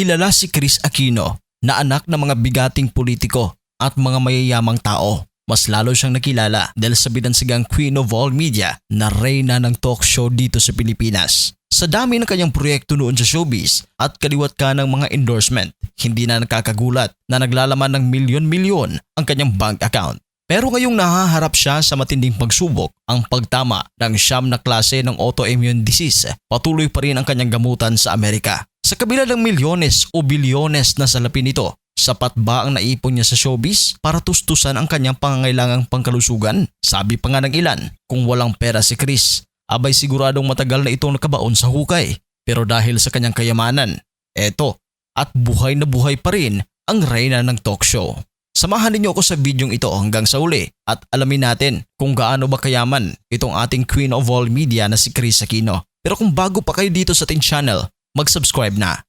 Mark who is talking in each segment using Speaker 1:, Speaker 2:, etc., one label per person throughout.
Speaker 1: kilala si Chris Aquino na anak ng mga bigating politiko at mga mayayamang tao. Mas lalo siyang nakilala dahil sa bidansigang Queen of All Media na reyna ng talk show dito sa Pilipinas. Sa dami ng kanyang proyekto noon sa showbiz at kaliwat ka ng mga endorsement, hindi na nakakagulat na naglalaman ng milyon-milyon ang kanyang bank account. Pero ngayong nahaharap siya sa matinding pagsubok, ang pagtama ng siyam na klase ng autoimmune disease, patuloy pa rin ang kanyang gamutan sa Amerika. Sa kabila ng milyones o bilyones na salapi nito, sapat ba ang naipon niya sa showbiz para tustusan ang kanyang pangangailangang pangkalusugan? Sabi pa nga ng ilan, kung walang pera si Chris, abay siguradong matagal na itong nakabaon sa hukay. Pero dahil sa kanyang kayamanan, eto, at buhay na buhay pa rin ang reyna ng talk show. Samahan ninyo ako sa bidyong ito hanggang sa uli at alamin natin kung gaano ba kayaman itong ating queen of all media na si Chris Aquino. Pero kung bago pa kayo dito sa ating channel, mag-subscribe na.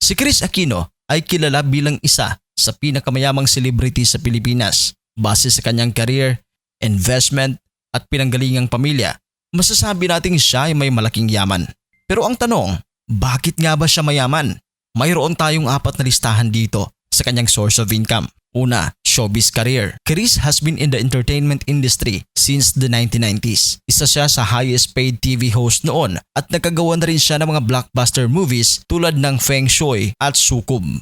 Speaker 1: Si Chris Aquino ay kilala bilang isa sa pinakamayamang celebrity sa Pilipinas base sa kanyang career, investment at pinanggalingang pamilya. Masasabi nating siya ay may malaking yaman. Pero ang tanong, bakit nga ba siya mayaman? Mayroon tayong apat na listahan dito sa kanyang source of income. Una, showbiz career. Chris has been in the entertainment industry since the 1990s. Isa siya sa highest paid TV host noon at nakagawa na rin siya ng mga blockbuster movies tulad ng Feng Shui at Sukum.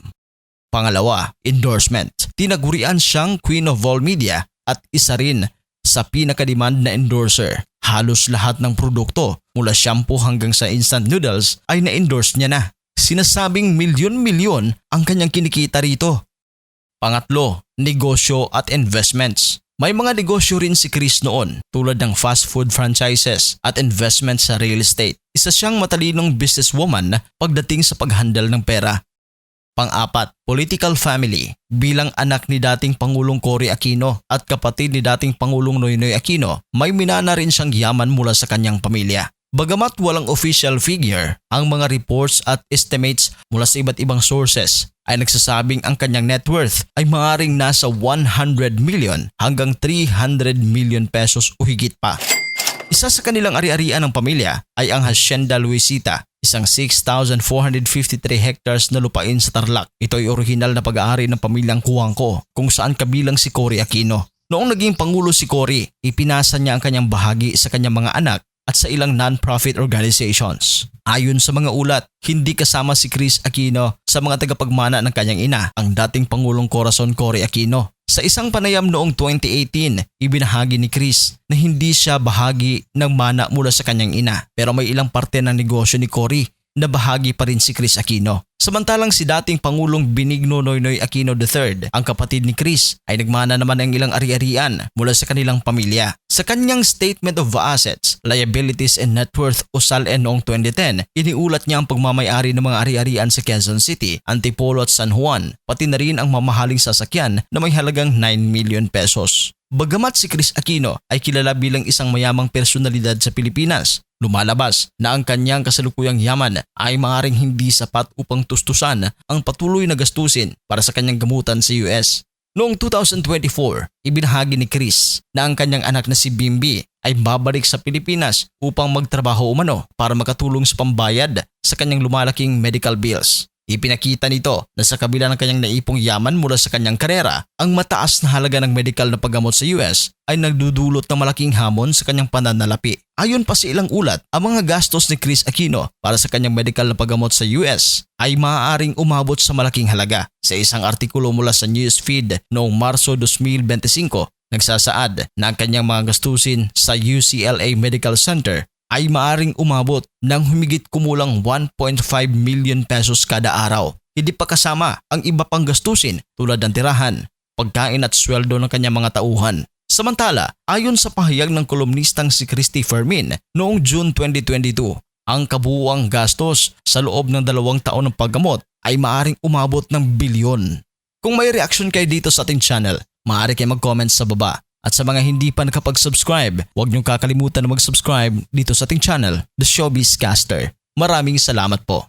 Speaker 1: Pangalawa, endorsement. Tinagurian siyang Queen of All Media at isa rin sa pinakademand na endorser. Halos lahat ng produkto mula shampoo hanggang sa instant noodles ay na-endorse niya na. Sinasabing milyon-milyon ang kanyang kinikita rito Pangatlo, negosyo at investments. May mga negosyo rin si Chris noon tulad ng fast food franchises at investment sa real estate. Isa siyang matalinong businesswoman pagdating sa paghandle ng pera. Pang-apat, political family. Bilang anak ni dating Pangulong Cory Aquino at kapatid ni dating Pangulong Noynoy Aquino, may minana rin siyang yaman mula sa kanyang pamilya. Bagamat walang official figure, ang mga reports at estimates mula sa iba't ibang sources ay nagsasabing ang kanyang net worth ay maaring nasa 100 million hanggang 300 million pesos o higit pa. Isa sa kanilang ari-arian ng pamilya ay ang Hacienda Luisita, isang 6,453 hectares na lupain sa Tarlac. Ito ay orihinal na pag-aari ng pamilyang Kuwangko kung saan kabilang si Cory Aquino. Noong naging pangulo si Cory, ipinasa niya ang kanyang bahagi sa kanyang mga anak at sa ilang non-profit organizations. Ayon sa mga ulat, hindi kasama si Chris Aquino sa mga tagapagmana ng kanyang ina, ang dating Pangulong Corazon Cory Aquino. Sa isang panayam noong 2018, ibinahagi ni Chris na hindi siya bahagi ng mana mula sa kanyang ina pero may ilang parte ng negosyo ni Cory na bahagi pa rin si Chris Aquino. Samantalang si dating Pangulong Benigno Noynoy Aquino III, ang kapatid ni Chris, ay nagmana naman ng ilang ari-arian mula sa kanilang pamilya. Sa kanyang Statement of Assets, Liabilities and Net Worth o SALN noong 2010, iniulat niya ang pagmamayari ng mga ari-arian sa Quezon City, Antipolo at San Juan, pati na rin ang mamahaling sasakyan na may halagang 9 million pesos. Bagamat si Chris Aquino ay kilala bilang isang mayamang personalidad sa Pilipinas, lumalabas na ang kanyang kasalukuyang yaman ay maaaring hindi sapat upang tustusan ang patuloy na gastusin para sa kanyang gamutan sa US. Noong 2024, ibinahagi ni Chris na ang kanyang anak na si Bimbi ay babalik sa Pilipinas upang magtrabaho umano para makatulong sa pambayad sa kanyang lumalaking medical bills. Ipinakita nito na sa kabila ng kanyang naipong yaman mula sa kanyang karera, ang mataas na halaga ng medical na paggamot sa US ay nagdudulot ng malaking hamon sa kanyang pananalapi. Ayon pa sa ilang ulat, ang mga gastos ni Chris Aquino para sa kanyang medical na paggamot sa US ay maaaring umabot sa malaking halaga. Sa isang artikulo mula sa newsfeed noong Marso 2025, nagsasaad na ang kanyang mga gastusin sa UCLA Medical Center ay maaring umabot ng humigit kumulang 1.5 million pesos kada araw. Hindi pa kasama ang iba pang gastusin tulad ng tirahan, pagkain at sweldo ng kanyang mga tauhan. Samantala, ayon sa pahayag ng kolumnistang si Christy Fermin noong June 2022, ang kabuuang gastos sa loob ng dalawang taon ng paggamot ay maaring umabot ng bilyon. Kung may reaction kayo dito sa ating channel, maaari kayo mag-comment sa baba at sa mga hindi pa nakapag-subscribe, huwag niyong kakalimutan na mag-subscribe dito sa ating channel, The Showbiz Caster. Maraming salamat po.